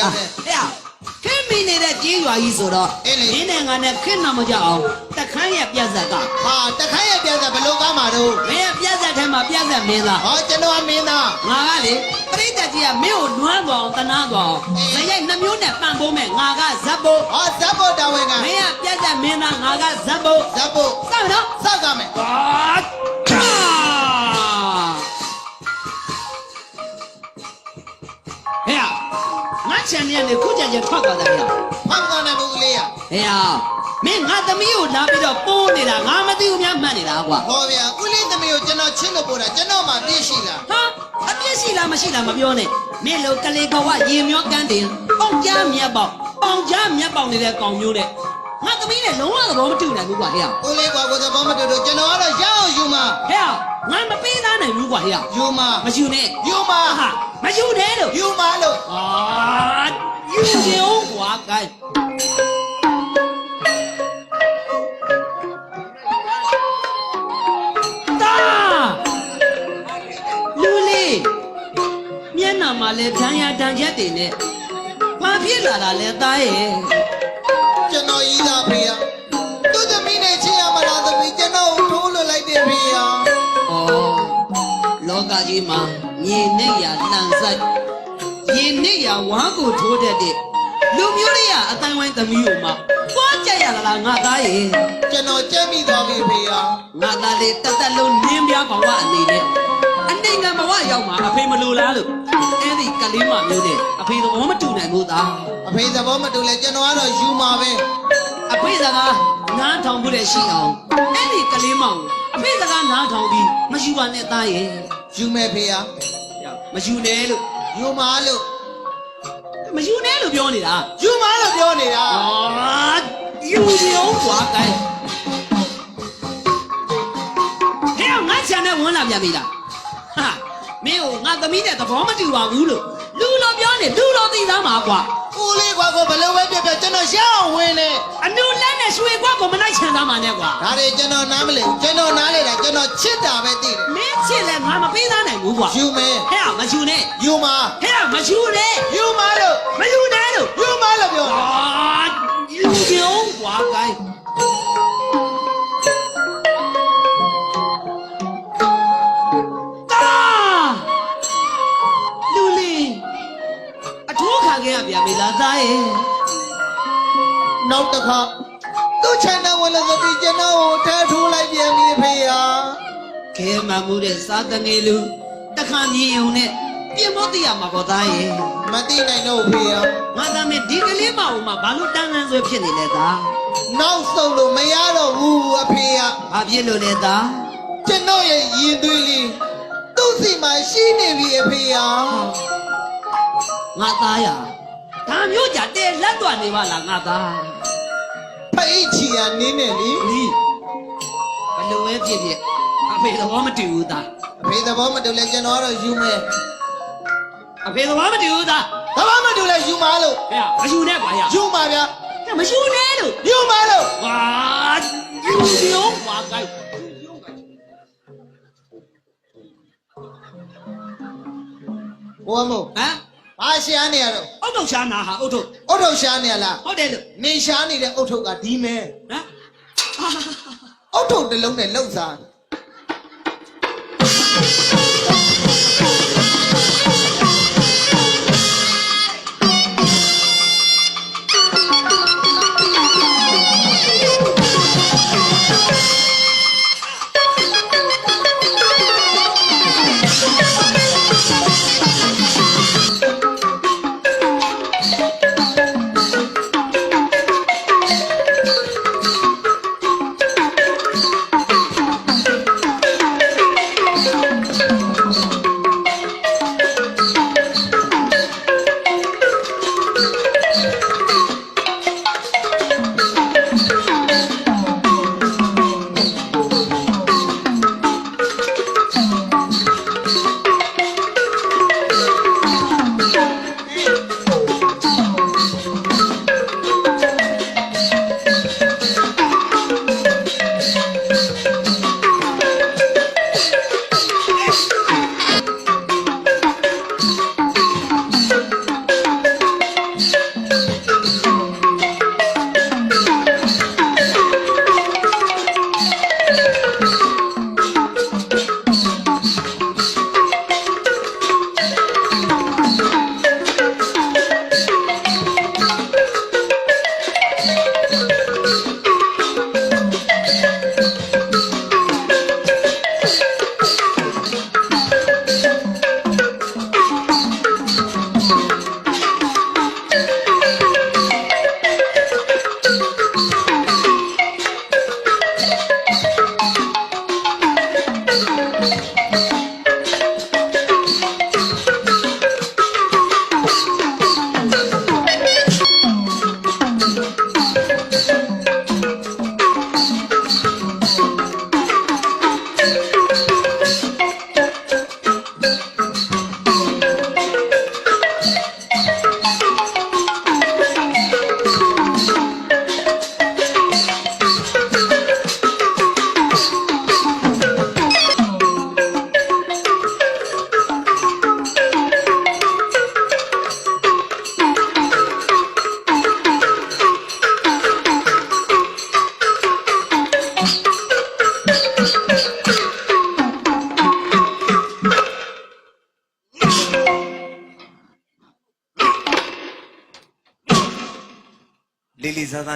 ယောက်နဲ့ဟဲ့ခင်းမိနေတဲ့ကြေးရွာကြီးဆိုတော့အေးလေနင်းနဲ့ငါနဲ့ခင်းတော့မကြအောင်တခန်းရဲ့ပြက်ဆက်ကဟာတခိုင်းရဲ့ပြန်စားဘယ်လိုကားမှာတော့မင်းရဲ့ပြက်ဆက်ထဲမှာပြက်ဆက်မင်းသားဟောကျွန်တော်ကမင်းသားငါကလေပရိသတ်ကြီးကမင်းကိုနွမ်းသွားအောင်တနာသွားအောင်အေးမရိုက်နှမျိုးနဲ့ပန့်ဖို့မဲ့ငါကဇက်ဖို့ဟောဇက်ဖို့တာဝန်ကမင်းကပြက်ဆက်မင်းသားငါကဇက်ဖို့ဇက်ဖို့စမ်းမနော်စောက်ကမယ်ဟာချာဟဲ့ ချန်နေနေခုကြကြထွက်သွားတယ်ဗျာဖမ်းကောင်းတဲ့ဘူးကလေးရဟဲ့မင်းငါသမီးကိုလာပြီးတော့ပိုးနေတာငါမသိဘူးများမှတ်နေတာကွာဟောဗျာဦးလေးသမီးကိုကျွန်တော်ချင်းလို့ပို့တာကျွန်တော်မှပြည့်ရှိလားဟာအပြစ်ရှိလားမရှိလားမပြောနဲ့မင်းလိုကလေးဘဝရေမျောကန်းတင်ပေါင်ကြားမြတ်ပေါက်ပေါင်ကြားမြတ်ပေါက်နေတဲ့ကောင်မျိုးနဲ့ ငါသမီးနဲ့လုံးဝသဘောမတူနိုင်ဘူးကွာဟဲ့ဦးလေးကွာကိုသဘောမတူလို့ကျွန်တော်ကတော့ရအောင်ယူမှာဟဲ့ငါမပေးသားနိုင်ဘူးကွာဟဲ့ယူမှာမယူနဲ့ယူမှာဟာမယူနဲ့လို့ယူမှာလို့အာယူနေအောင်ကွာကဲတာလူလေးမျက်နှာမှာလဲဖြန်းရတန်ချက်တွေနဲ့ဘာဖြစ်လာတာလဲသားရဲ့ကျွန် တော်ဤသားဖေရသူသမီးနဲ့ချင်းရမလားသမီးကျွန်တော်ကိုထိုးလွတ်လိုက်တယ်ဖေရဩလောကကြီးမှာမြေနဲ့ရလန်ဆိုင်ရေနဲ့ရဝမ်းကိုထိုးတတ်တဲ့လူမျိုးတွေကအတိုင်းဝိုင်းသမီးကိုမှပွားကြရလာလားငါသားရဲ့ကျွန်တော်ကြက်မိသွားပြီဖေရငါသားလေးတက်တက်လုံးနင်းပြဘဝအနေနဲ့အနေငံဘဝရောက်မှာအဖေမလိုလားလို့ အဲ့ဒီကလေးမမျိုးနဲ့အဖေသဘောမတူနိုင်ဘူးသားအဖေသဘောမတူလဲကျွန်တော်ကတော့ယူမှာပဲအဖေစကားနားထောင်ဖို့လည်းရှိအောင်အဲ့ဒီကလေးမောင်အဖေစကားနားထောင်ပြီးမယူပါနဲ့သားရဲ့ယူမယ်ဖေရမယူနဲ့လို့ယူမှာလို့မယူနဲ့လို့ပြောနေတာယူမှာလို့ပြောနေတာအာယူမျိုးကွာကိုင်းဟဲ့ငါချန်နဲ့ဝင်လာပြန်ပြီလားဟာ မင်းကိုငါသမီးနဲ့သဘောမတူပါဘူးလို့လူလိုပြောနေလူလိုသိသားမှာကွာဦးလေးကွာကိုဘယ်လိုပဲပြပြကျွန်တော်ရအောင်ဝင်နေအနုလက်နဲ့ရွှေကွက်ကိုမနိုင်ချန်သားမှာနဲ့ကွာဒါတွေကျွန်တော်နားမလဲဘူးကျွန်တော်နားလေတာကျွန်တော်ချစ်တာပဲသိတယ်မင်းချစ်လဲငါမပေးသားနိုင်ဘူးကွာယူမယ်ဟဲ့မယူနဲ့ယူမှာဟဲ့မယူနဲ့ယူမှာလို့မယူနဲ့လို့ယူမှာလို့ပြောအာယူမျိုးကွာကို ပြန်ပြီလားသားရဲ့နောက်တစ်ခါသူ့ချန်နယ်ဝင်လို့ဆိုပြီးကျွန်တော်ကိုထဲထိုးလိုက်ပြန်ပြီဖေရခဲမှန်မှုတဲ့စားတငယ်လူတခါမြင်ုံနဲ့ပြင်ဖို့သိရမှာပေါ့သားရဲ့မသိနိုင်တော့ဖေရငါသားမင်းဒီကလေးမအောင်မှာဘာလို့တန်းတန်းဆွဲဖြစ်နေလဲသားနောက်ဆုံးလို့မရတော့ဘူးအဖေရဘာဖြစ်လို့လဲသားကျွန်တော်ရဲ့ရင်သွေးလေးသူ့စီမှာရှိနေပြီအဖေရငါသားရ ဒါမျိုးကြတဲ့လက်တွနေပါလားငါသားဖိတ်ချီရနင်းနေလေဒီဘလို့ပဲဖြစ်ဖြစ်အဖေသဘောမတူဘူးသားအဖေသဘောမတူလဲကျွန်တော်ကတော့ယူမယ်အဖေသဘောမတူဘူးသားသဘောမတူလဲယူမှာလို့ဟဲ့မယူနဲ့ကွာရယူမှာဗျာမယူနဲ့လို့ယူမှာလို့ဟာယူမျိုးကွာကိုက်ဘဝမို့ဟမ် ဘာရှားနေရတော့အုတ်ထုတ်ရှားနာဟာအုတ်ထုတ်အုတ်ထုတ်ရှားနေရလားဟုတ်တယ်လို့နေရှားနေတဲ့အုတ်ထုတ်ကဒီမဲဟမ်အုတ်ထုတ်တစ်လုံးနဲ့လှုပ်စား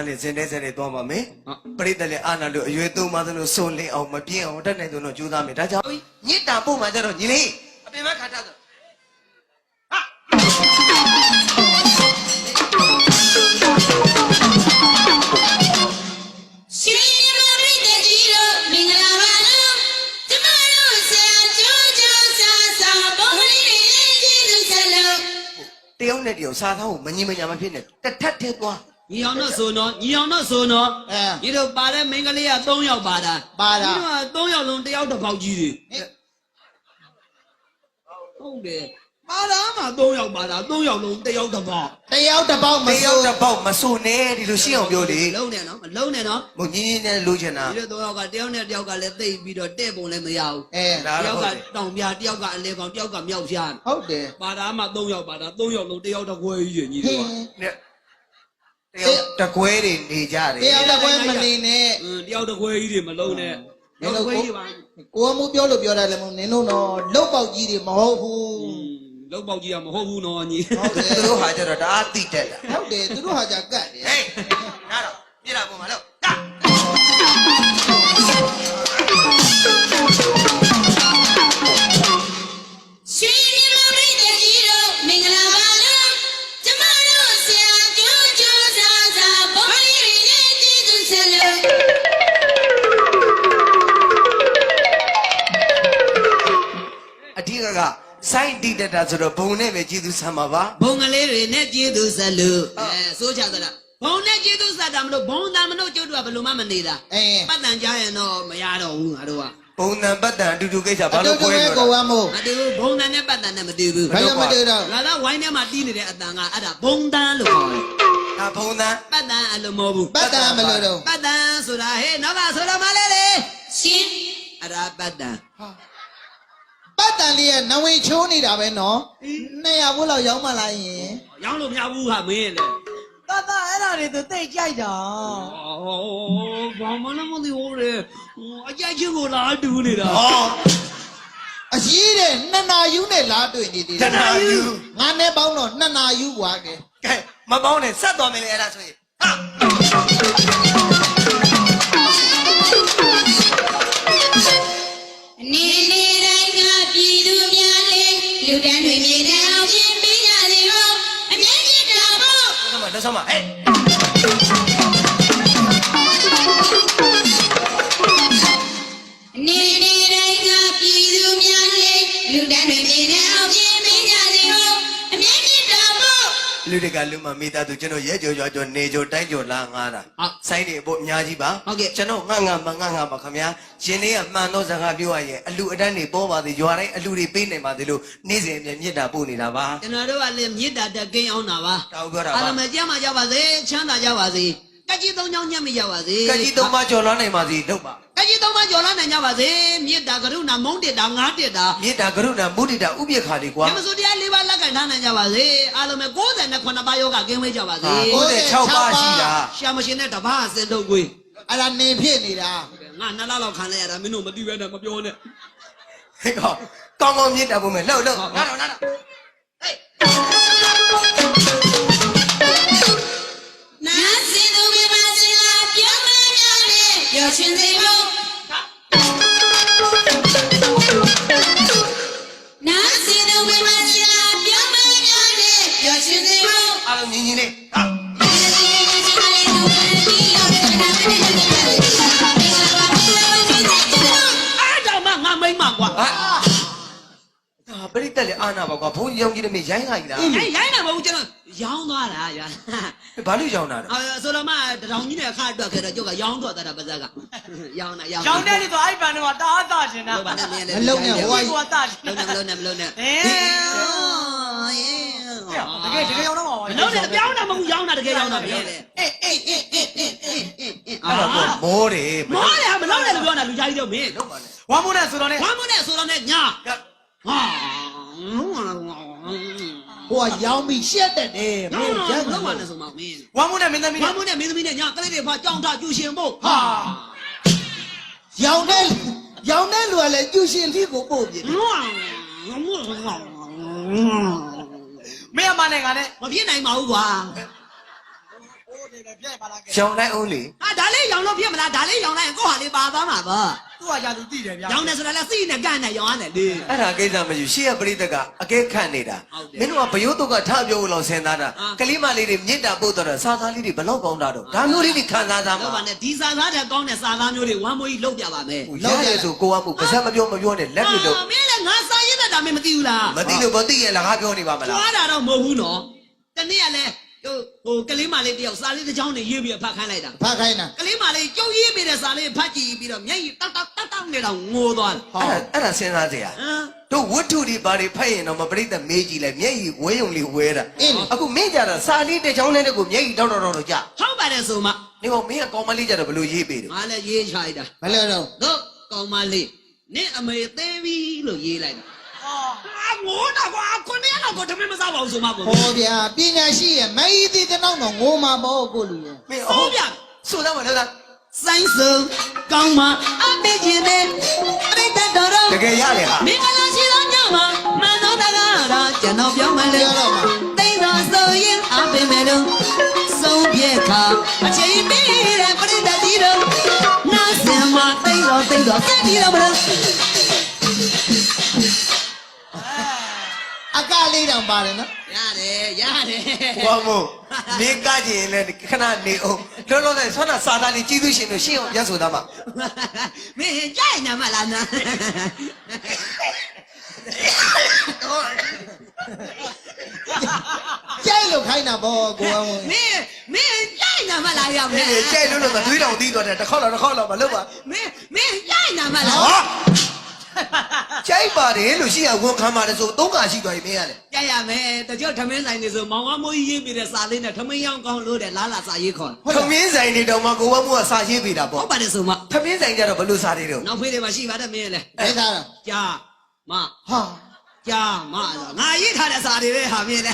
နဲ့စင်တဲ့စင်တဲ့သွားပါမယ်ဟုတ်ပရိသတ်လည်းအာနာလို့အရွယ်သုံးပါသလိုစွန့်လင်းအောင်မပြင်းအောင်တက်နိုင်သူတော့ကြိုးစားမယ်ဒါကြောင့်ညစ်တာပို့မှကြတော့ညီလေးအပြင်ဘက်ခါထားဆိုရှင်ရမရိတကြီးတို့မင်္ဂလာပါလို့ကျမတို့ဆရာကျိုးကျိုးဆာဆာဘုန်းလေးလေးကျေးဇူးဆက်လို့တယောက်နဲ့တယောက်စားသားကိုမငြင်းမညာမဖြစ်နဲ့တစ်ထပ်ထဲသွား ညီအောင်တော့ဆိုနော်ညီအောင်တော့ဆိုနော်အဲညီတို့ပါတဲ့မိန်းကလေးက3ယောက်ပါတာပါတာညီတို့က3ယောက်လုံးတစ်ယောက်တစ်ပေါက်ကြီးတွေဟဲ့ဟုတ်တယ်ပါတာမှ3ယောက်ပါတာ3ယောက်လုံးတစ်ယောက်တစ်ပေါက်တယောက်တစ်ပေါက်မတယောက်စိုးတစ်ပေါက်မဆိုနဲ့ဒီလိုရှင်းအောင်ပြောလေလုံးနဲ့နော်မလုံးနဲ့နော်မငြင်းငြင်းနဲ့လိုချင်တာဒီလို3ယောက်ကတစ်ယောက်နဲ့တစ်ယောက်ကလည်းတိတ်ပြီးတော့တဲ့ပုံလည်းမရဘူးအဲဒါတစ်ယောတော့က်ကဟုတ်တယ်တောင်ပြတစ်ယောက်ကအလဲကောင်တစ်ယောက်ကမြောက်ပြားဟုတ်တယ်ပါတာမှ3ယောက်ပါတာ3ယောက်လုံးတစ်ယောက်တစ်ခွဲကြီးတွေညီဟတို့င်းကနဲ့ တကွဲတွေနေကြတယ်တယောက်တကွဲမနေနဲ့တယောက်တကွဲကြီးတွေမလုံးနဲ့နင်တို့ကိုကိုမှုပြောလို့ပြောတာလည်းမဟုတ်နင်တို့တော့လုတ်ပေါက်ကြီးတွေမဟုတ်ဘူးလုတ်ပေါက်ကြီးကမဟုတ်ဘူးနော်ညီဟုတ်တယ်သူတို့ဟာကြတော့တအားတိတက်လာဟုတ်တယ်သူတို့ဟာကြကတ်တယ်ဟေးနားတော့ပြစ်တာပုံမှာလို့ အဓိကကစိုင်းတိတက်တာဆိုတော့ဘုံနဲ့ပဲကျေးဇူးဆမ်းပါပါဘုံကလေးတွေနဲ့ကျေးဇူးဆက်လို့အဲဆိုကြသလားဘုံနဲ့ကျေးဇူးဆက်တာမလို့ဘုံသားမလို့ကျုပ်တို့ကဘယ်လိုမှမနေတာအဲပတ်တန်ကြရင်တော့မရတော့ဘူးငါတို့ကဘုံတန်ပတ်တန်အတူတူကိစ္စဘာအတူလို့တူခွဲပဲလို့ကိုကလဲမို့မတူဘူးဘုံသားနဲ့ပတ်တန်နဲ့မတူဘူးဘာလို့မတွေ့တော့ငါသားဝိုင်းထဲမှာတီးနေတဲ့အတန်ကအဲ့ဒါဘုံတန်းလို့ခေါ်တယ်ဒါဘုံတန်ပတ်တန်အဲ့လိုမဟုတ်ဘူးပတ်တန်မလို့တော့ပတ်တန်ဆိုတာဟေးနောက်ကဆိုတော့မလေးလေရှင်အဲ့ဒါပတ်တန် ပတ်တန်လေးကနဝင်ချိုးနေတာပဲနော်200ဘိုးလောက်ရောက်မှလာရင် ရောင်းလို့မရဘူးဟာမင်းလေ တတအဲ့ဒါတွေသူသိကြိုက်တာ အော်ဘာမှလည်းမသိဘူးလေအကြိုက်ချင်းကိုလာတူနေတာ ဟော အကြီးတဲ့နှစ်နာယူနဲ့လားတွေ့နေသေး တနာယူ ငါနဲ့ပေါင်းတော့နှစ်နာယူกว่าကဲ ကဲမပေါင်းနဲ့ဆက်သွားမယ်လေအဲ့ဒါဆိုရင်ဟာ ဆက်မလက်ဆက်မဟဲ့နေနေတိုင်းကပြည်သူများလေးလူတန်းတွေမြေတန်း လူတွေကလူမမိသားသူကျွန်တော်ရဲကြော်ရွာကြော်နေကြော်တိုင်းကြော်လာငားတာဟုတ်စိုင်းနေဖို့အများကြီးပါဟုတ်ကဲ့ကျွန်တော်ငှငှမငှငှပါခင်ဗျာရှင်လေးကမှန်သောစကားပြောရရင်အလူအတန်းနေပေါ်ပါသေးရွာတိုင်းအလူတွေပေးနိုင်ပါသေးလို့နေ့စဉ်အမြဲမြစ်တာပို့နေတာပါကျွန်တော်တို့ကလည်းမြစ်တာတက်ကိန်းအောင်တာပါတောက်ပြောတာအားပါလုံးပဲကြမ်းမှကြပါစေချမ်းသာကြပါစေကကြီးသုံးချောင်းညက်မရပါစေကကြီးသုံးပါကြော်လွှမ်းနိုင်ပါစီလုပ် ပါကကြီးသုံးပါကျော်လာနိုင်ကြပါစေမြစ်တာကရုဏာမုန်းတစ်တာငါးတစ်တာမြစ်တာကရုဏာမုဒိတာဥပိ္ပခါလေးကွာဓမ္မစုတရား၄ပါးလက်ကင်ထားနိုင်ကြပါစေအားလုံးပဲ69ပါးယောဂကင်းဝေးကြပါစေ96ပါးရှိတာရှာမရှင်တဲ့တပါးအစင်တော့ကိုအဲ့ဒါနေဖြစ်နေတာငါနှစ်လလောက်ခံလိုက်ရတာမင်းတို့မသိပဲနဲ့မပြောနဲ့ဟဲ့ကောကောင်းကောင်းမြစ်တာပုံမဲ့လှုပ်လှုပ်နားတော့နားတော့နာ နာပါကွာဘုန်းကြီးရောင်းကြီးတမင်းရိုင်းခါကြီးလားအဲရိုင်းတာမဟုတ်ဘူးကျွန်တော်ရောင်းသွားတာရွာဘာလို့ရောင်းတာလဲအဲဆိုတော့မှတထောင်ကြီးနဲ့အခါအတွက်ခဲ့တော့ကျုပ်ကရောင်းတော့တာပါဇက်ကရောင်းတာရောင်းရောင်တဲ့နေ့တော့အဲ့ပန်တော့တားတားရှင်တာဟုတ်ပါနဲ့မင်းလည်းမလုံနဲ့ဟိုဟိုကတားရှင်လုံးနဲ့မလုံးနဲ့မလုံးနဲ့အေးတကယ်တကယ်ရောင်းတော့ပါမလုံးနဲ့ပြောင်းတာမဟုတ်ရောင်းတာတကယ်ရောင်းတာမင်းလေအေးအေးအေးအေးအေးအေးအဲ့ဒါတော့မောတယ်မောတယ်မလုံးနဲ့လို့ပြောတာလူကြီးတော့မင်းလုံးပါနဲ့ဝမ်းမိုးနဲ့ဆိုတော့ねဘာမနဲ့ဆိုတော့နဲ့ညာဟာ ဟိုကရောင်းပြီးရှက်တက်တယ်မလုံးင်းဝရမ်းလုံးဝမှာနဲ့ဆိုမှမင်းဝမ်းမိုးနဲ့မင်းသမီးဘာနဲ့မနဲ့မင်းသမီးနဲ့ညာကလေးတွေဖာကြောင်းထကျူရှင်ဖို့ဟာရောင်းတဲ့ရောင်းတဲ့လူကလည်းကျူရှင်လေးကိုပို့ပြတယ်မင်းအမနဲ့ငါနဲ့မပြည့်နိုင်ပါဘူးကွာပြည့်ပါလားကဲ ရောင်းလိုက်အောင်လေဟာဒါလေးရောင်လို့ပြည့်မလားဒါလေးရောင်လိုက်ရင်ကိုဟာလေးပါသွားမှာပေါ့သူ့ကရာသူတည်တယ်ဗျာရောင်တယ်ဆိုတာလည်းစိနဲ့ကန့်နဲ့ရောင်ရတယ်လေအဲ့ဒါကိစ္စမရှိရှေ့ကပရိသတ်ကအကဲခတ်နေတာဟုတ်တယ်မင်းတို့ကဘယုတ်တုတ်ကထပြောလို့လောက်ဆင်းသားတာအာကလေးမလေးတွေမြင့်တာပို့တော့စာသားလေးတွေဘလောက်ကောင်းတာတော့ဒါမျိုးလေးတွေခံစားသားတော့မှာဗာနဲ့ဒီစာသားတဲ့ကောင်းတဲ့စာသားမျိုးတွေဝမ်းမွေးကြီးလောက်ပြပါမယ်လောက်ရဆိုကိုကမှုပါစက်မပြောမပြောနဲ့လက်တွေတော့မင်းလည်းငါစာရေးတတ်တာမင်းမသိဘူးလားမသိလို့မသိရလားငါပြောနေပါမလားကျွားတာတော့မဟုတ်ဘူးနော်တနေ့ကလည်း ဟိုဟိုကလေးမလေးတယောက်စာလေးတစ်ချောင်းနဲ့ရေးပြီးဖတ်ခိုင်းလိုက်တာဖတ်ခိုင်းတာကလေးမလေးကြုံရေးပြီးတဲ့စာလေးဖတ်ကြည့်ပြီးတော့မျက်ရည်တောက်တောက်တောက်တောက်နေတော့ငိုသွားတယ်အဲ့ဒါအဲ့ဒါစဉ်းစားကြရဟမ်တို့ဝတ္ထုတွေဘာတွေဖတ်ရင်တော့မပရိသတ်မေးကြည့်လိုက်မျက်ရည်ဝဲယုံလေးဝဲတာအေးလေအခုမင်းကြတာစာလေးတစ်ချောင်းနဲ့တကူမျက်ရည်တောက်တော့တော့ကြဟုတ်ပါတယ်ဆိုမှနေကမင်းကကောင်းမလေးကြတော့ဘယ်လိုရေးပေးတယ်ငါလည်းရေးချလိုက်တာဘယ်လိုတော့တို့ကောင်းမလေးနင့်အမေသေးပြီလို့ရေးလိုက်တာဟာအာ ငိုတာကွာခုနှစ်ရက်လောက်ကိုတမင်မစားပါဘူးဆိုမှပေါ့ဟောဗျာပညာရှိရဲ့မအီးသေးတဲ့နောက်တော့ငိုမှာပေါ့ကိုလူရဲ့မင်းဟုတ်ဗျဆိုတော့မလားစိုင်းစုံကောင်းမအမေချင်းနဲ့ပြိတ္တတော်တော်တကယ်ရလေဟာမင်္ဂလာရှိသောညမှာမန်သောတကားတော့ကျွန်တော်ပြောမှလေတိတ်တော်ဆိုရင်အပင်မဲ့လို့ဆုံးပြက်ခါအချိန်ပေးတဲ့ပြိတ္တတီတို့နာစင်မတိတ်တော်တိတ်တော်စက်တီတော့မလို့ အကလေးတောင်ပါတယ်နော်ရတယ်ရတယ်ဘာမို့နေကကြရင်လည်းခဏနေအောင်လောလောဆယ်ဆွမ်းနာစာသားလေးကြီးသူရှင်တို့ရှင်းအောင်ပြန်ဆိုသားမှာမင်းကြိုက်နာမလားနာကြိုက်လို့ခိုင်းတာပေါ့ကိုအောင်မင်းမင်းကြိုက်နာမလားရောက်နေနေကြဲလို့လို့မသွေးတောင်တီးတော့တယ်တစ်ခေါက်တော့တစ်ခေါက်တော့မလုပ်ပါမင်းမင်းကြိုက်နာမလားဟာ ကြိုက်ပါတယ်လို့ရှိရဝန်ခံပါတယ်ဆိုသုံးခါရှိသွားပြီမင်းရတယ်ကြိုက်ရမယ်တကြော့ထမင်းဆိုင်နေဆိုမောင်ကမိုးကြီးရေးပြီးတဲ့စာလေးနဲ့ထမင်းရောင်းကောင်းလို့တဲ့လားလားစာရေးခေါ်ခမင်းဆိုင်နေတော့မှကိုဝမှုကစာရေးပေးတာဟုပေါ့တ်ပါတယ်ဆိုမခမင်းဆိုင်ကြတော့ဘယ်လိုစာတွေတော့နောက်ဖေးတွေမှာရှိပါတယ်မင်းလေဘယ်သားတော့ကြာမဟာကြာမဆိုငါရေးထားတဲ့စာတွေပဲဟာမင်းလေ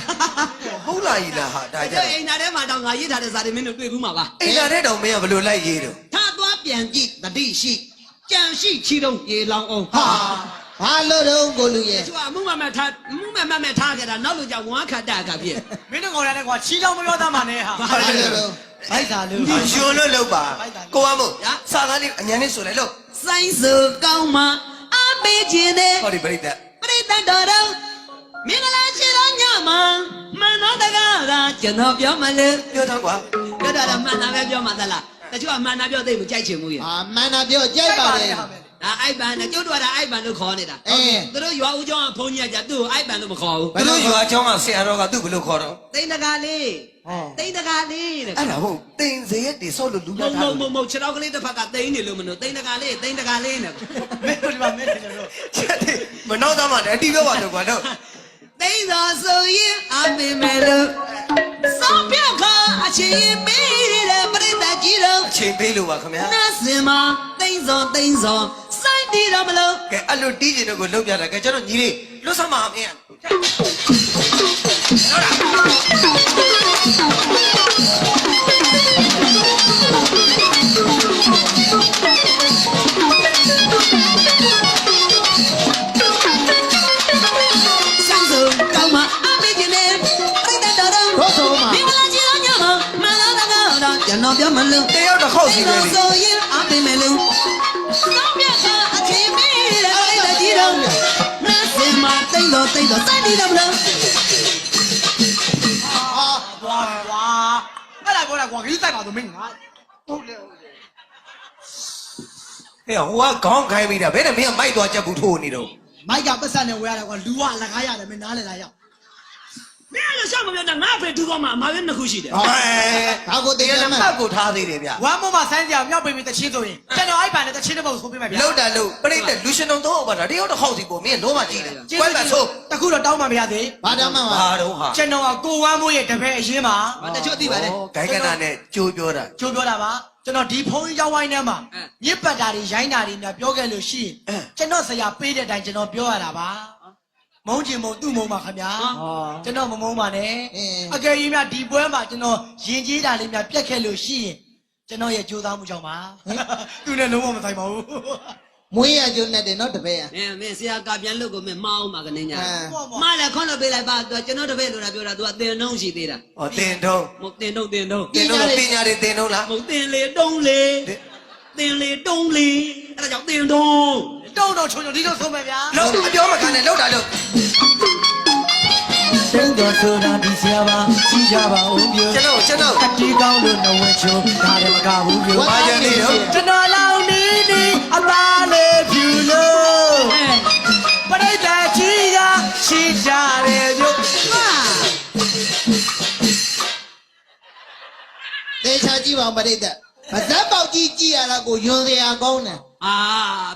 ဟုတ်လားကြီးလားဟာဒါကြအဲ့အိမ်နာထဲမှာတော့ငါရေးထားတဲ့စာတွေမင်းတို့တွေ့ဘူးမှာပါအိမ်လာတဲ့တောင်မင်းကဘယ်လိုလိုက်ရေးတော့ထားသွားပြန်ကြည့်တတိရှိ ကြံရှိချီတုံးရေလောင်အောင်ဟာဘာလို့တော့ကိုလူရဲ့သူကအမှုမမထားမှုမမမထားခဲ့တာနောက်လို့ကြောင့်ဝမ်းခတ်တာကပြည့်မင်းတို့ကောင်ရတယ်ကွာချီးကြောင်မပြောသားမှနဲ့ဟာဘာလို့တော့ဘိုက်သာလူရှင်လို့လုပ်ပါကိုဝမှုစာသားလေးအញ្ញမ်းလေးဆိုလိုက်လို့စိုင်းစုကောင်းမှအပေးခြင်းတဲ့ဟောဒီပရိသတ်ပရိသတ်တော်တော်မင်္ဂလာရှိသောညမှာမန်တော်တကားကကျွန်တော်ပြောမလဲပြောသားကွာပြောတာတော့မှန်တာပဲပြောမှသလား တချို့ကမန္နာပြောသိမကြိုက်ချင်ဘူးရဲ့အာမန္နာပြောကြိုက်ပါတယ်ဒါအိုက်ပန်နဲ့ကျုပ်တို့ကဒါအိုက်ပန်လို့ခေါ်နေတာအေးသူတို့ရွာဦးကျောင်းကဘုန်းကြီးကကြသူ့ကိုအိုက်ပန်လို့မခေါ်ဘူးသူတို့ရွာကျောင်းကဆရာတော်ကသူ့ဘယ်လိုခေါ်တော့တိန်တကာလေးတိန်တကာလေးတဲ့အဲ့ဒါဟုတ်တိန်စေရဲ့တိဆော့လို့လူလာတာမဟုတ်မဟုတ်မဟုတ်ခြေတော်ကလေးတစ်ဖက်ကတိန်နေလို့မလို့တိန်တကာလေးတိန်တကာလေးနဲ့မင်းတို့ဒီမှာမင်းတို့ချက်တယ်မနောက်သားမှလည်းအတီးပြောပါတော့ကွာတော့တိန်တော်ဆိုရင်အပင်မဲ့လို့ စောင်းပြခါအချင်းမေးတဲ့ပရိသတ်ကြီးတို့အချိန်ပေးလို့ပါခင်ဗျာနာစင်မတိန်စောတိန်စောစိုက်တီတော့မလို့ကဲအဲ့လိုတီးကျင်တော့ကိုလောက်ပြတာကဲကျွန်တော်ညီလေးလွတ်ဆမ်းပါမင်းဆိုင် တိတ်တော်တိတ်တော်စိုက်တီတော့မလို့ဟာကွာကွာအဲ့ဒါပြောတာကွာခကြီးတိုက်ပါတော့မင်းငါဟုတ်တယ်ဟုတ်တယ်ဟဲ့ဟိုကခေါင်းခိုင်းမိတာဘယ်နဲ့မင်းကမိုက်သွားချက်ဘူးထိုးနေတော့မိုက်ကပတ်စံနဲ့ဝယ်ရတယ်ကွာလူကအလကားရတယ်မင်းနားလေလားရောက်မင်းလည်းရှောက် မပြောတာငါဖေတူတော့မှအမှားပဲနှစ်ခုရှိတယ်ဟောဒါကိုတတည်ကယ်ရလည်းမှမှတ်ကိုထားသေးတယ်ဗျဝမ်းမမဆိုင်းစရာမြောက်ပေးပြီးတချင်းဆိုရင်ကျွန်တော်အဲ့ဘာနဲ့တချင်းတစ်ပုတ်ဆိုပေးမယ်ဗျာလောက်တာလို့ပြိတ္တလူရှင်တော်တော့ပါတာတယောက်တစ်ခေါက်စီကိုမင်းလုံးဝကြည့်တယ်ကျေးကွဲဇူးပါတင်ဆိုတခုတော့တောင်းမှမရသေးဘာတမ်းမှမဘာတော့ဟာကျွန်တော်ကကိုဝမ်းမိုးရဲ့တပည့်အရင်မှာ။ဘာတချို့သိပါတယ်ဂိုင်းကနာနဲ့ကြိုးပြောတာကြိုးပြောတာပါကျွန်တော်ဒီဖုန်းရောက်ဝိုင်းထဲမှာမြစ်ပတ်တာတွေရိုင်းတာတွေများပြောခဲ့လို့ရှိရင်ကျွန်တော်ဆရာပေးတဲ့အတိုင်းကျွန်တော်ပြောရတာပါ မုန်းချင်မုန်းသူ့မုန်းပါခင်ဗျာကျွန်တော်မမုန်းပါနဲ့အင်းအကယ်၍များဒီပွဲမှာကျွန်တော်ရင်ကြီးတာလေးများပြက်ခဲ့လို့ရှိရင်ကျွန်တော်ရဲ့ကြိုးစားမှုကြောင့်ပါသူနဲ့လုံးဝမဆိုင်ပါဘူးမွေးရကျုံနဲ့တယ်နော်တပည့်ရ။မင်းမင်းဆရာကပြန်လို့ကိုမင်းမအောင်ပါကနေညာအဲ။မလည်းခွန်းလို့ပေးလိုက်ပါသူကျွန်တော်တပည့်လို့တာပြောတာ तू အတင်နှုံးရှိသေးတာဟောတင်တော့။မဟုတ်တင်နှုံးတင်နှုံးတင်တော့ပညာတွေတင်တော့လားမဟုတ်တင်လေတုံးလေတင်လေတုံးလေအဲ့ဒါကြောင့်တင်တုံး တုံးတော့ချုံချုံဒီလိုဆုံးမယ်ဗျာလောက်အပြောမခံနဲ့လောက်တာလို့စိတ်တော်ဆိုတာဒီဆရာပါရှိကြပါဦးပြကျွန်တော်ကျွန်တော်အတီးကောင်းလို့နဝဲချိုးဒါလည်းမကဘူးပြဘာကြံနေရောကျွန်တော်လောင်းနေနေအသားလေးဖြူလို့အဲပရိသတ်ကြီးကရှိကြတယ်ပြဟာသေချာကြည့်ပါဦးပရိသတ် ဗဇက်ပေါက်ကြီးကြည့်ရတာကိုယွန်စရာကောင်းတယ်အာ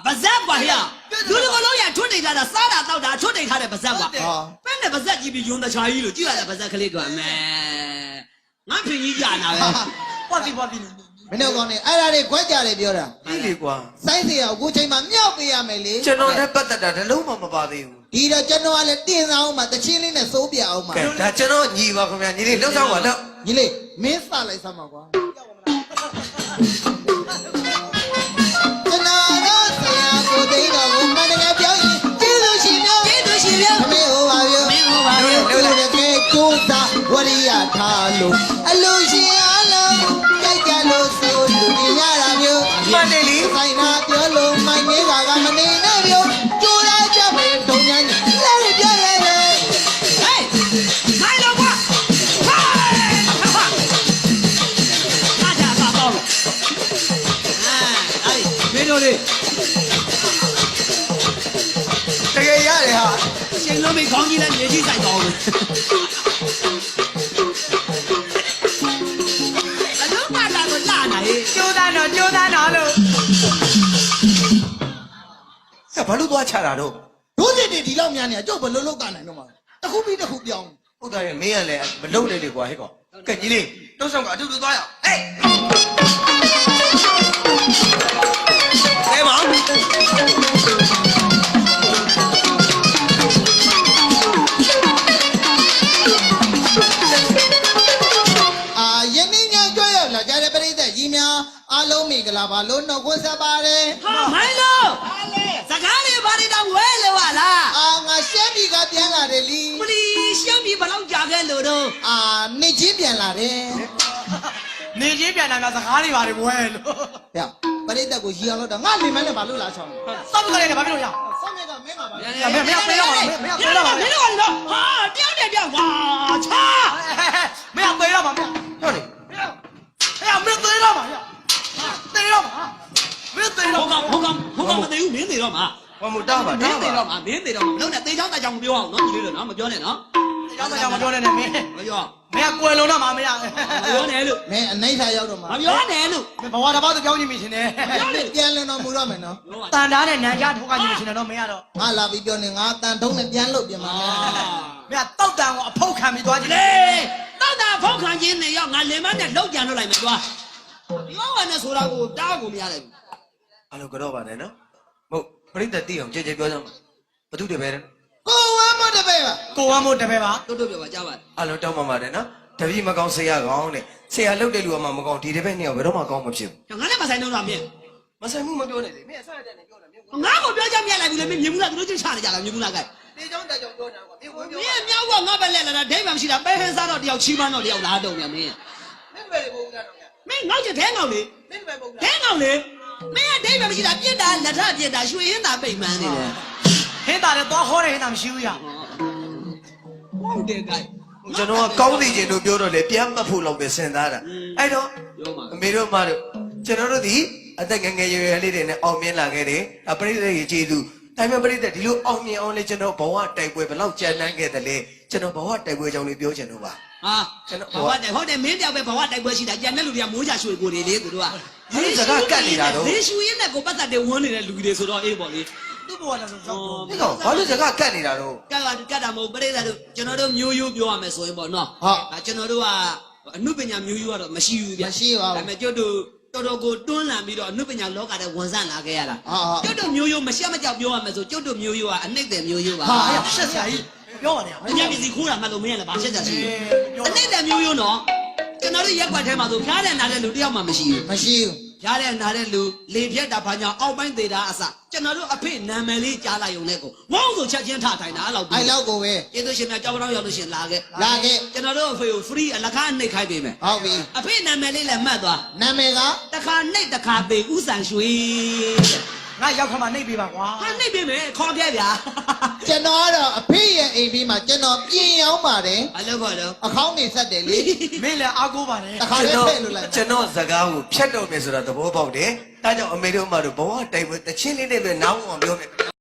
ဗဇက်ပါဟရလူလူကလုံးရထွတ်တိတ်ထားတာစားတာတောက်တာထွတ်တိတ်ထားတဲ့ဗဇက်ပါဟောပဲနဲ့ဗဇက်ကြည့်ပြီးယွန်းတချာကြီးလို့ကြည့်ရတဲ့ဗဇက်ကလေးကအမဲငါဖင်ကြီးကြာနာပဲပွားစီပွားစီမင်းတို့ကောင်းနေအဲ့ဒါတွေခွက်ကြတယ်ပြောတာဒီလေကွာစိုင်းစရာကိုချိန်မှာမြောက်ပေးရမယ်လေကျွန်တော်နဲ့ပတ်သက်တာတလုံးမှမပါသေးဘူးဒီတော့ကျွန်တော်ကလည်းတင်စားအောင်မှာတချင်းလေးနဲ့စိုးပြအောင်မှာကဲဒါကျွန်တော်ညီပါခင်ဗျာညီလေးလောက်ဆောင်ပါလောက်ညီလေးမင်းစလိုက်စမ်းပါကွာ လို့အလူရှ လို့သွားချတာတော့တို့စစ်တွေဒီလောက်များနေကြုတ်ဘလို့လုတ်ကနိုင်တော့မှာတစ်ခုပြီးတစ်ခုပြောင်းဟုတ်တယ်မင်းကလည်းမလုံနဲ့လေကွာဟဲ့ကောင်ကဲညီလေးတုံးဆောင်ကအတူတူသွားရအောင်ဟေးကဲမောင်အာယနေ့ညကြွရောက်လာကြတဲ့ပရိသတ်ကြီးများအားလုံးမင်္ဂလာပါလို့နှုတ်ခွန်းဆက်ပါတယ်ဟာမိုင်းလို့စကားလေးဘာတွေတော့ ဝဲလို့ဟာလားအာငါရှမ်းပြည်ကပြန်လာတယ်လီမလီရှမ်းပြည်ဘယ်လောက်ကြာခဲ့လို့တော့အာနေချင်းပြန်လာတယ်နေချင်းပြန်လာတာစကားတွေပါတယ်ဘွဲလို့ဗျပရိသတ်ကိုရီအောင်လို့တော့ငါလင်မန်းနဲ့ဘာလို့လာချောင်းလဲစောက်ကြရတယ်ဘာဖြစ်လို့ရဆောင်နေတာမင်းပါပါမင်းမင်းပြေးတော့မင်းမင်းပြေးတော့မင်းတို့ကလည်းတော့ဟာတယောက်တည်းပြောက်ဝါချာမင်းပြေးတော့မင်းဟုတ်လေဟဲ့မင်းပြေးတော့မင်းပြေးတော့မင်းပြေးတော့မင်းပြေးတော့မင်းမသေးဘူးမင်းသေးတော့မှာ ဟောမူတာပါမတာင်းပါသေးတော့မမင်းသေးတော့မမလုပ်နဲ့သေချောင်းတချောင်းမပြောအောင်နော်ညီလေးတို့နော်မပြောနဲ့နော်သေကြောင်းကြောင်မပြောနဲ့နဲ့မင်းမပြောမင်းကွယ်လုံးတော့မမရမပြောနဲ့လို့မင်းအနိုင်သာရောက်တော့မှာမပြောနဲ့လို့ဘဝတစ်ပေါက်တစ်ပြောင်းကြီးမရှင်နဲ့မပြောနဲ့ပြန်လည်တော်မူရမယ်နော်ပြောပါတန်တားနဲ့နန်ကြထုတ်ကကြီးမရှင်နဲ့တော့မင်းကတော့ငါလာပြီးပြောနေငါတန်ထုံးနဲ့ပြန်လုတ်ပြန်မှာမင်းကတောက်တန်ကိုအဖုတ်ခံပြီးသွားကြည့်လေတောက်တာဖောက်ခံခြင်းနဲ့ရောက်ငါလင်မနဲ့လောက်ကြံလို့လိုက်မယ်ကြွားပြောပါနဲ့ဆိုတာကိုတားကိုမရလိုက်ဘူးအလိုကတော့ပါနဲ့နော်မဟုတ် ပရိသတ်သိအောင်ကြည်ကြည်ပြောကြမှာဘသူတပည့်လဲကိုဝမ်းမတပည့်ပါကိုဝမ်းမို့တပည့်ပါတို့တို့ပြောပါကြားပါအဲ့လိုတောင်းပါပါတယ်နော်တပည့်မကောင်းဆရာကောင်းတဲ့ဆရာလုတ်တဲ့လူကမှမကောင်းဒီတပည့်နှစ်ယောက်ဘယ်တော့မှကောင်းမဖြစ်ငါလည်းမဆိုင်တော့တာမင်းဘူးမဆိုင်မှုမပြောနဲ့လေမင်းအဆက်အတက်နဲ့ပြောတာမင်းငါ့ကိုပြောကြမြက်လိုက်ဘူးလေမင်းမြင်ဘူးလားသူတို့ချင်းချနေကြလားမြင်ဘူးလားကဲတေချောင်းတက်ချောင်းပြောနေတာကွာမင်းဝင်ပြောမင်းမြောက်ကငါပဲလက်လာတာဒိတ်မှမရှိတာပဲဟင်းစားတော့တယောက်ချီးပန်းတော့တယောက်လာတော့မြမင်းမင်းပဲလေဘုံကတော့ဗျာမင်းငေါ့ချတဲ့ငေါ့လေမင်းပဲဘုံဒဲငေါ့လေ မင်းကဒိတ်မှမရှိတာပြစ်တာလက်ထပြစ်တာရွှေရင်းတာပိတ်မှန်းနေတယ်ဟင်းသားလည်းသွားခေါ်တယ်ဟင်းသားမရှိဘူးရဟုတ်တယ်ကဲကျွန်တော်ကကောင်းသိခြင်းတို့ပြောတော့လေပြန်မှတ်ဖို့လောက်ပဲစဉ်းစားတာအဲ့တော့ပြောပါအမေတို့မတို့ကျွန်တော်တို့ဒီအသက်ငယ်ငယ်ရွယ်ရွယ်လေးတွေနဲ့အောင်မြင်လာခဲ့တယ်အပရိသေတ်ကြီးကျေးဇူးဒါပေမဲ့ပြိတ္တဒီလိုအောင်မြင်အောင်လေကျွန်တော်ဘဝတိုက်ပွဲဘယ်လောက်ကြမ်းတမ်းခဲ့တယ်လဲကျွန်တော်ဘဝတိုက်ပွဲကြောင့်လေးပြောချင်တော့ပါ ဟာကျွန်တော်ဘဝတိုက်ဟုတ်တယ်မင်းတယောက်ပဲဘဝတိုက်ပွဲရှိတာကြံတဲ့လူတွေကမိုးချရွှေကိုတွေလေသူတို့ကဒီစကားကတ်နေတာတော့လေရှူရင်းနဲ့ကိုပတ်သက်တဲ့ဝန်းနေတဲ့လူတွေဆိုတော့အေးပေါ့လေသူ့ဘဝလည်းဆိုတော့ဒီကောင်ဘာလို့စကားကတ်နေတာတော့ကတ်ကကတ်တာမဟုတ်ပြိဿတို့ကျွန်တော်တို့မျိုးရိုးပြောရမယ်ဆိုရင်ပေါ့နော်ဟုတ်ဒါကျွန်တော်တို့ကအမှုပညာမျိုးရိုးကတော့မရှိဘူးဗျမရှိပါဘူးဒါပေမဲ့ကျွတ်တို့တော်တော်ကိုတွန်းလှန်ပြီးတော့အမှုပညာလောကထဲဝန်ဆန့်လာခဲ့ရတာဟုတ်ဟုတ်ကျွတ်တို့မျိုးရိုးမရှက်မကြောက်ပြောရမယ်ဆိုကျွတ်တို့မျိုးရိုးကအနှိမ့်တယ်မျိုးရိုးပါဟာအဲ့ရှက်စရာကြီး ပြောပါနဲ့အများပြည်စီခိုးတာမှတ်လို့မရလည်းဘာရှက်ကြရှိလဲပြောအနှိမ့်တယ်မျိုးရိုးနော်ကျွန်တော်တို့ရက်ွက်ထဲမှာဆိုဖျားတဲ့နာတဲ့လူတယောက်မှမရှိဘူးမရှိဘူးဖျားတဲ့နာတဲ့လူလေဖြတ်တာဘာကြောင့်အောက်ပိုင်းသေးတာအစကျွန်တော်တို့အဖေနာမည်လေးကြားလိုက်ုံနဲ့ကိုဝေါင်းဆိုချက်ချင်းထထိုင်တာအဲ့လောက်အဲ့လောက်ကိုပဲကျေးဇူးရှင်များကြောက်ကြောက်ရောက်လို့ရှင်လာခဲ့လာခဲ့ကျွန်တော်တို့အဖေကို free အလကားနှိပ်ခိုင်းပေးမယ်ဟုတ်ပြီအဖေနာမည်လေးလည်းမှတ်သွားနာမည်ကတခါနှိပ်တခါသေးဥဆန်ရွှေတဲ့ ငါရောက်ခါမှနှိပ်ပေးပါကွာဟာနှိပ်ပေးမယ်ခေါ်ခဲ့ဗျာကျွန်တော်ကတော့အဖေရဲ့အိမ်ပြီးမှကျွန်တော်ပြင်ရောက်ပါတယ်အလုပ်ခေါ်တော့အခေါင်းနေဆက်တယ်လေမင်းလည်းအားကိုးပါနဲ့တစ်ခါကျွန်လေးတော်ဖဲ့လို့လိုက်ကျွန်တော်စကားကိုဖြတ်တော့မယ်ဆိုတာသဘောပေါက်တယ်ဒါကြောင့်အမေတို့အမတို့ဘဝတိုက်ပွဲတချင်းလေးနဲ့ပဲနားဝင်အောင်ပြောမယ်